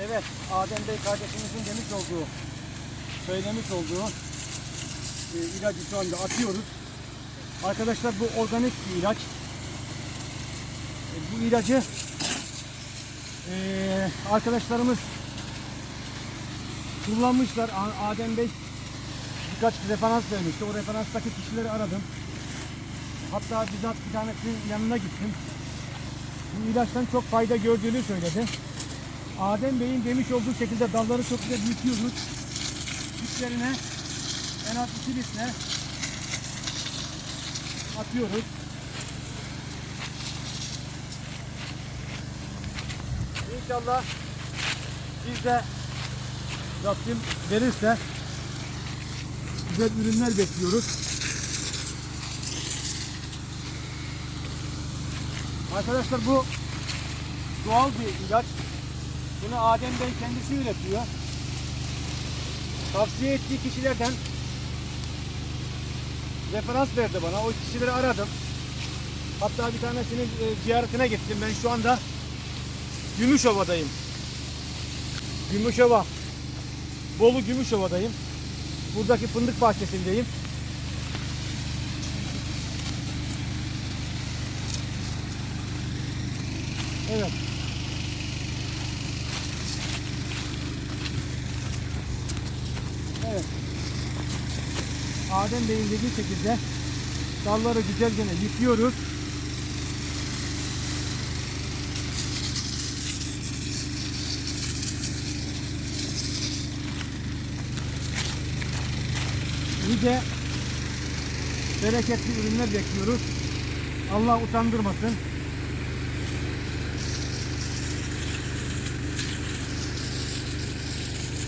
Evet, Adem Bey kardeşimizin demiş olduğu, söylemiş olduğu e, ilacı şu anda atıyoruz. Arkadaşlar bu organik bir ilaç. E, bu ilacı e, arkadaşlarımız kullanmışlar. Adem Bey birkaç referans vermişti. O referanstaki kişileri aradım. Hatta bizzat bir tanesinin yanına gittim. Bu ilaçtan çok fayda gördüğünü söyledi. Adem Bey'in demiş olduğu şekilde dalları çok güzel büyütüyoruz. Üstlerine en az 2 litre atıyoruz. İnşallah biz de Rabbim verirse güzel ürünler bekliyoruz. Arkadaşlar bu doğal bir ilaç. Bunu Adem Bey kendisi üretiyor. Tavsiye ettiği kişilerden referans verdi bana. O kişileri aradım. Hatta bir tanesinin e, ziyaretine gittim. Ben şu anda Gümüşova'dayım. Gümüşova. Bolu Gümüşova'dayım. Buradaki fındık bahçesindeyim. Evet. Evet. Adem Bey'in dediği şekilde dalları güzelce yıkıyoruz. Nice bereketli ürünler bekliyoruz. Allah utandırmasın.